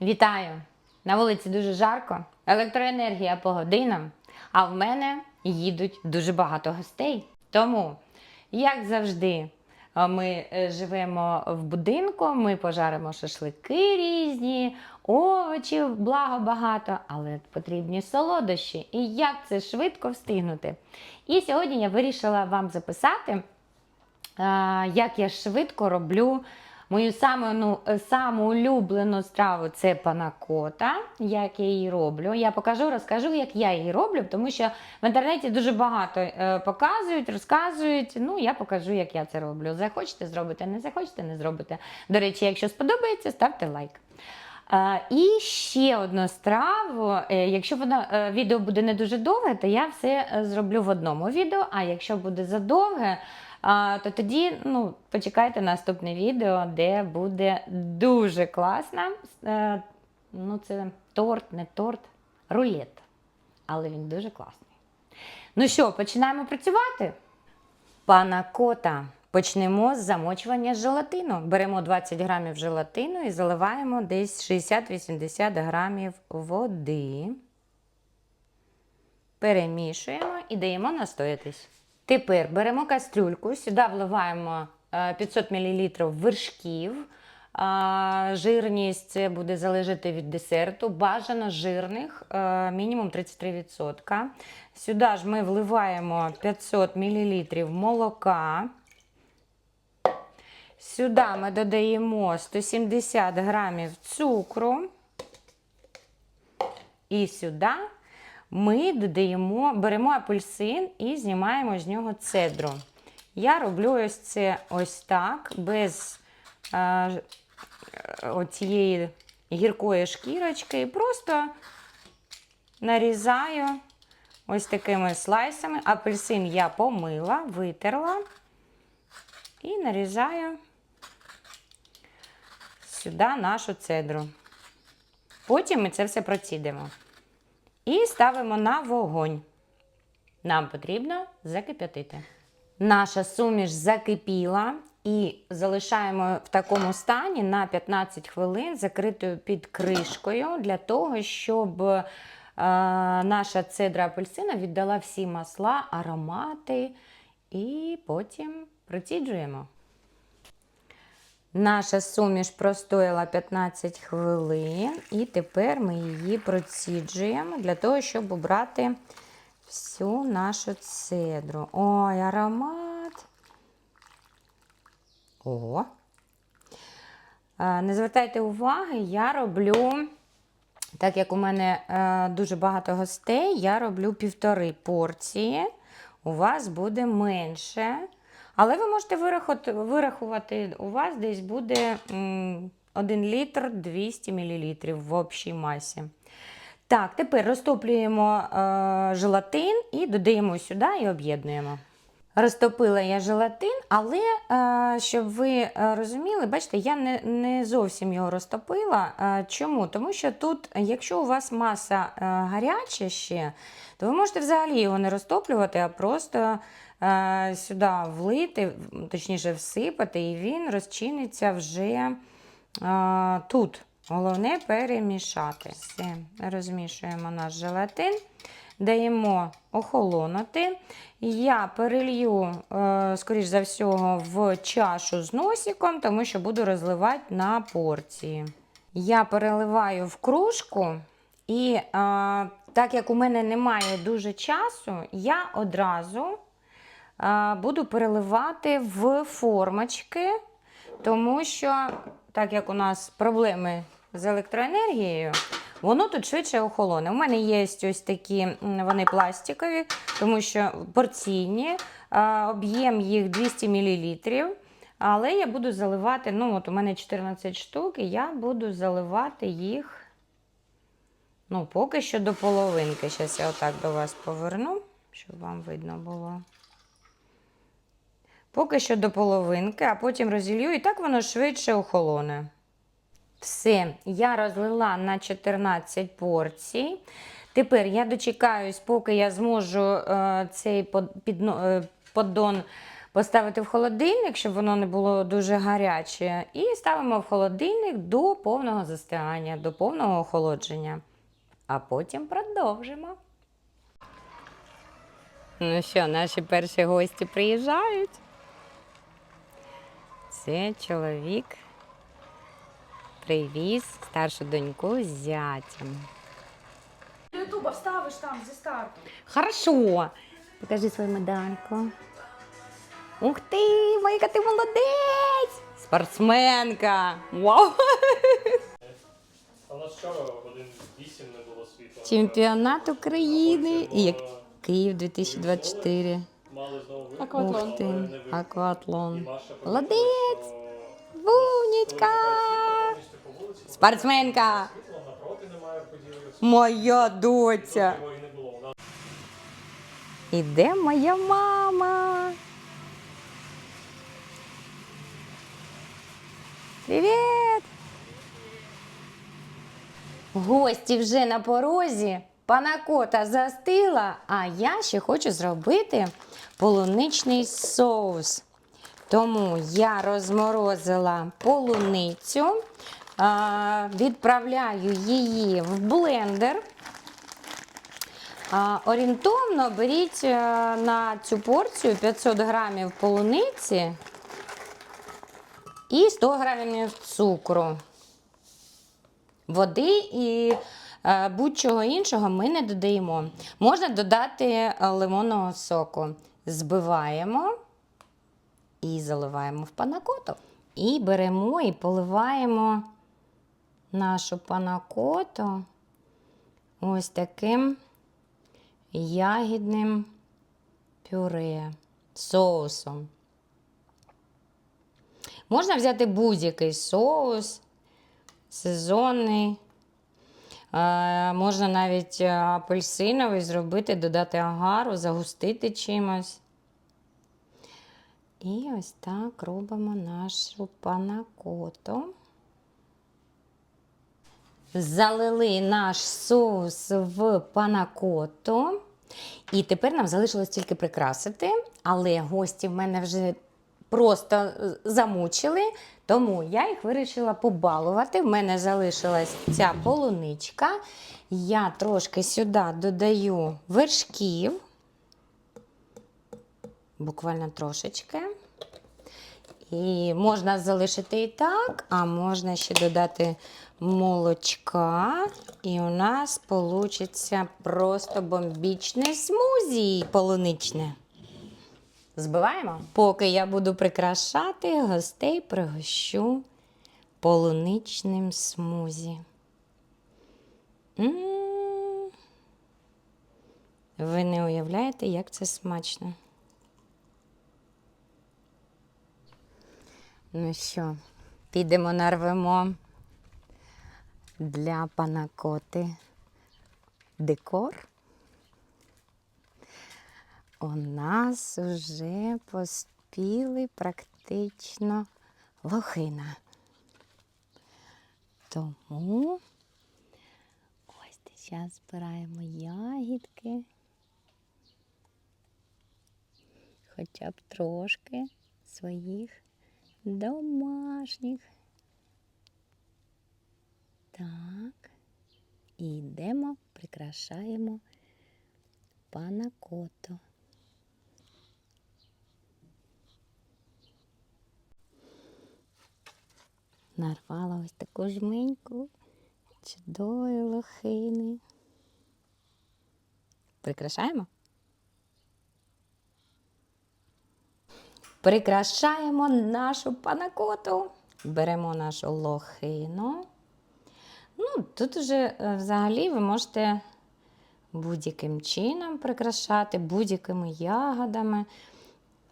Вітаю! На вулиці дуже жарко, електроенергія по годинам, а в мене їдуть дуже багато гостей. Тому, як завжди, ми е, живемо в будинку, ми пожаримо шашлики різні, овочів, благо багато, але потрібні солодощі. І як це швидко встигнути? І сьогодні я вирішила вам записати як я швидко роблю мою саму, ну, е, саму улюблену страву це панакота. Як я її роблю. Я покажу, розкажу, як я її роблю, тому що в інтернеті дуже багато е, показують, розказують. Ну, я покажу, як я це роблю. Захочете зробити, не захочете, не зробите. До речі, якщо сподобається, ставте лайк. Е, І ще одну страву. Якщо воно е, відео буде не дуже довге, то я все зроблю в одному відео. А якщо буде задовге, то тоді ну, почекайте наступне відео, де буде дуже класна. е, Ну, це торт, не торт, рулет. Але він дуже класний. Ну що, починаємо працювати? Пана кота. Почнемо з замочування желатину. Беремо 20 грамів желатину і заливаємо десь 60-80 грамів води. Перемішуємо і даємо настоятись. Тепер беремо кастрюльку, сюди вливаємо е, 500 мл вершків. Жирність буде залежати від десерту. Бажано жирних е, мінімум 33%. Сюди ж ми вливаємо 500 мл молока. Сюди ми додаємо 170 грамів цукру. І сюди ми додаємо, беремо апельсин і знімаємо з нього цедру. Я роблю ось це ось так, без е, оцієї гіркої шкірочки. І просто нарізаю ось такими слайсами. Апельсин я помила, витерла і нарізаю сюди нашу цедру. Потім ми це все процідимо. І ставимо на вогонь. Нам потрібно закип'ятити. Наша суміш закипіла і залишаємо в такому стані на 15 хвилин закритою під кришкою для того, щоб е, наша цедра апельсина віддала всі масла, аромати. І потім проціджуємо. Наша суміш простояла 15 хвилин, і тепер ми її проціджуємо для того, щоб обрати всю нашу цедру. Ой, аромат. О. Е, Не звертайте уваги, я роблю, так як у мене е, дуже багато гостей, я роблю півтори порції. У вас буде менше. Але ви можете вирахувати, у вас десь буде м, 1 літр 200 мл в общій масі. Так, тепер розтоплюємо е, желатин і додаємо сюди і об'єднуємо. Розтопила я желатин, але е, щоб ви е, розуміли, бачите, я не, не зовсім його розтопила. Е, чому? Тому що тут, якщо у вас маса гаряча ще, то ви можете взагалі його не розтоплювати, а просто сюди влити, точніше всипати, і він розчиниться вже тут. Головне перемішати. Все, розмішуємо наш желатин, даємо охолонути. Я перелью, е, скоріш за всього, в чашу з носиком, тому що буду розливати на порції. Я переливаю в кружку, і е, так як у мене немає дуже часу, я одразу е, буду переливати в формочки, тому що, так як у нас проблеми з електроенергією, воно тут швидше охолоне. У мене є ось такі, вони пластикові, тому що порційні, об'єм їх 200 мл. Але я буду заливати, ну от у мене 14 штук, і я буду заливати їх, ну, поки що до половинки. Зараз я отак до вас поверну, щоб вам видно було. Поки що до половинки, а потім розілью, і так воно швидше охолоне. Все, я розлила на 14 порцій. Тепер я дочекаюсь, поки я зможу е, цей підно- е, поддон поставити в холодильник, щоб воно не було дуже гаряче. І ставимо в холодильник до повного застигання, до повного охолодження. А потім продовжимо. Ну що, наші перші гості приїжджають. Це чоловік привіз старшу доньку з зятям. Ютуба вставиш там зі старту. Хорошо. Покажи свою медальку. Ух ти, моя ти молодець! Спортсменка! Вау! А у нас вчора годин 8 не було світла. Чемпіонат України. І як Київ 2024. Мали знову Акватлон. Ух ти, акватлон. Молодець! що Спортсменка! Моя доця! Іде моя мама. Привіт! Гості вже на порозі. Пана кота застила, а я ще хочу зробити полуничний соус. Тому я розморозила полуницю, відправляю її в блендер. Орієнтовно беріть е, на цю порцію 500 грамів полуниці і 100 грамів цукру. Води і е, будь-чого іншого ми не додаємо. Можна додати е, лимонного соку. Збиваємо і заливаємо в панакоту. І беремо і поливаємо нашу панакоту ось таким ягідним пюре соусом. Можна взяти будь-який соус, сезонний. Е, можна навіть е, апельсиновий зробити, додати агару, загустити чимось. І ось так робимо нашу панакоту. Залили наш соус в панакоту. І тепер нам залишилось тільки прикрасити, але гості в мене вже просто е, замучили, тому я їх вирішила побалувати. В мене залишилась ця полуничка. Я трошки сюди додаю вершків, буквально трошечки. І можна залишити і так, а можна ще додати молочка. І у нас вийде просто бомбічне смузі полуничне. Збиваємо. Поки я буду прикрашати, гостей пригощу полуничним смузі. М. Ви не уявляєте, як це смачно. Ну що, підемо нарвемо для панакоти декор. У нас вже поспіли практично лохина. Тому ось зараз збираємо ягідки. Хоча б трошки своїх домашніх. Так. І йдемо, прикрашаємо пана панакоту. Нарвала ось таку жменьку чудової лохини. Прикрашаємо? Прикрашаємо нашу панакоту. Беремо нашу лохину. Ну, тут вже е, взагалі ви можете будь-яким чином прикрашати, будь-якими ягодами,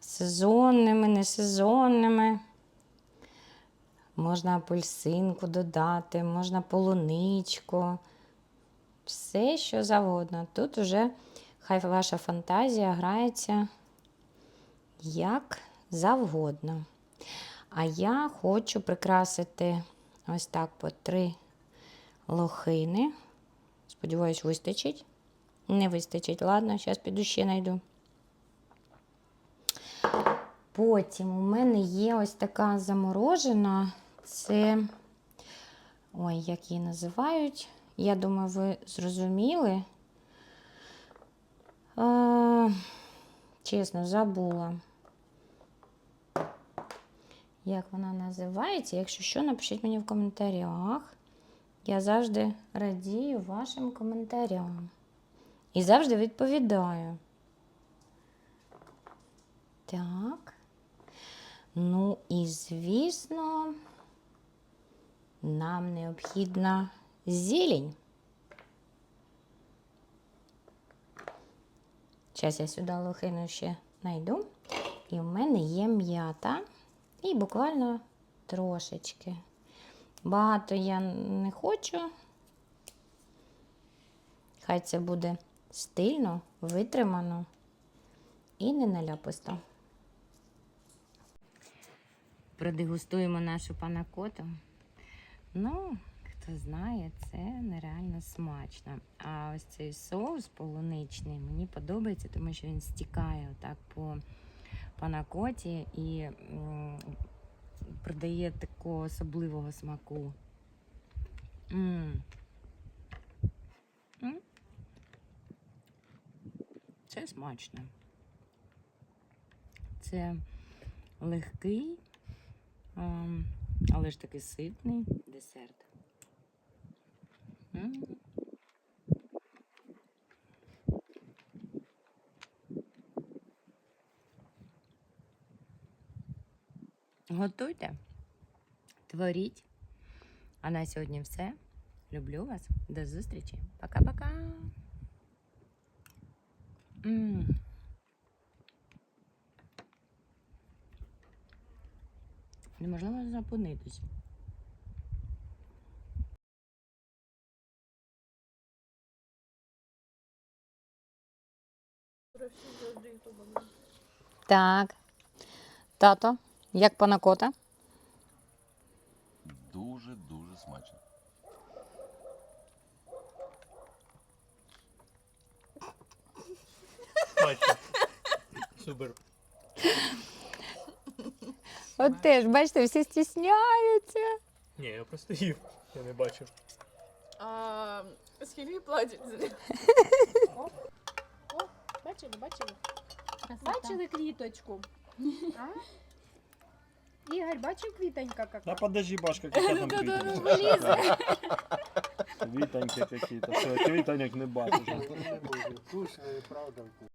сезонними, несезонними. Можна апельсинку додати, можна полуничку, все, що завгодно. Тут вже хай ваша фантазія грається як завгодно. А я хочу прикрасити ось так по три лохини. Сподіваюсь, вистачить. Не вистачить. Ладно, зараз піду ще знайду. Потім у мене є ось така заморожена. Це. Ой, як її називають. Я думаю, ви зрозуміли. А, чесно, забула. Як вона називається? Якщо що, напишіть мені в коментарях. Я завжди радію вашим коментарям. І завжди відповідаю. Так. Ну і звісно, нам необхідна зелень. Зараз я сюди лохину ще знайду. І в мене є м'ята. І буквально трошечки. Багато я не хочу. Хай це буде стильно, витримано і не наляписто. Продегустуємо нашу панакоту. Ну, хто знає, це нереально смачно. А ось цей соус полуничний мені подобається, тому що він стікає отак по панакоті і м, придає такого особливого смаку. М. М. Це смачно. Це легкий, але ж таки ситний десерт. М. Готуйте, творіть. А на сьогодні все. Люблю вас. До зустрічі. Пока-пока. Неможливо запинитися. Так. Тато, як панакота? Дуже дуже смачно. Бачите. Супер. От теж, бачите, всі стісняються. Ні, я просто їв. Я не бачив. А, скільки платять за них? О, о, бачили, бачили? Бачили квіточку? А? Ігор, бачив квітонька Да яка? подожди, Башка, какая там Да-да, квіточка? Квітоньки какие-то. Все, квітоньок не бачу. Вкусные, правда.